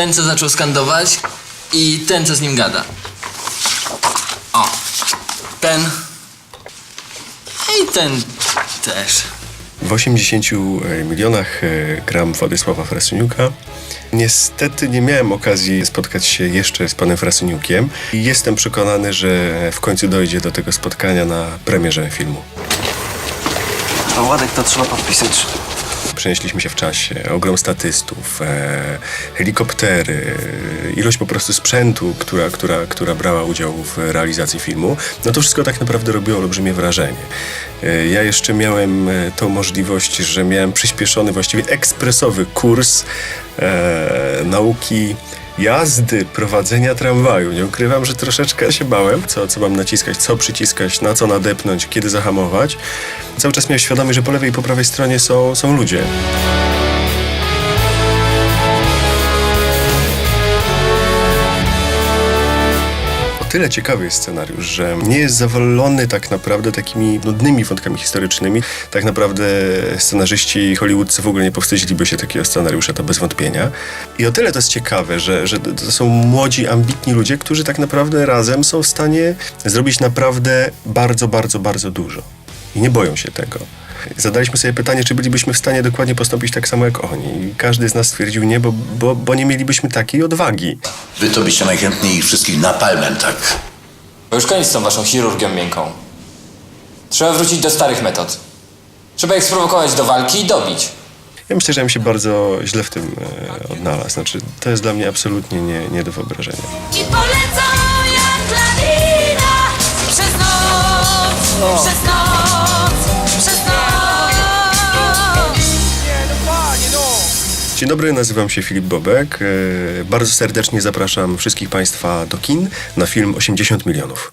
ten, co zaczął skandować i ten, co z nim gada. O, ten i ten też. W 80 milionach e, gram Władysława Frasyniuka. Niestety nie miałem okazji spotkać się jeszcze z panem Frasyniukiem i jestem przekonany, że w końcu dojdzie do tego spotkania na premierze filmu. To Ładek to trzeba podpisać. Przenieśliśmy się w czasie, ogrom statystów, e, helikoptery, e, ilość po prostu sprzętu, która, która, która brała udział w realizacji filmu. No to wszystko tak naprawdę robiło olbrzymie wrażenie. E, ja jeszcze miałem e, tą możliwość, że miałem przyspieszony, właściwie ekspresowy kurs e, nauki jazdy, prowadzenia tramwaju. Nie ukrywam, że troszeczkę się bałem, co, co mam naciskać, co przyciskać, na co nadepnąć, kiedy zahamować. Cały czas miałem świadomość, że po lewej i po prawej stronie są, są ludzie. Tyle ciekawy jest scenariusz, że nie jest zawalony tak naprawdę takimi nudnymi wątkami historycznymi. Tak naprawdę scenarzyści hollywoodzcy w ogóle nie powstydziliby się takiego scenariusza, to bez wątpienia. I o tyle to jest ciekawe, że, że to są młodzi, ambitni ludzie, którzy tak naprawdę razem są w stanie zrobić naprawdę bardzo, bardzo, bardzo dużo. I nie boją się tego. Zadaliśmy sobie pytanie, czy bylibyśmy w stanie dokładnie postąpić tak samo jak oni. I każdy z nas stwierdził nie, bo, bo, bo nie mielibyśmy takiej odwagi. Wy to byście najchętniej ich wszystkich napalmem, tak? Bo już koniec z tą waszą chirurgią miękką. Trzeba wrócić do starych metod. Trzeba ich sprowokować do walki i dobić. Ja myślę, że ja bym się bardzo źle w tym e, odnalazł. Znaczy, to jest dla mnie absolutnie nie, nie do wyobrażenia. Dzień dobry, nazywam się Filip Bobek. E, Bardzo serdecznie zapraszam wszystkich Państwa do kin na film 80 milionów.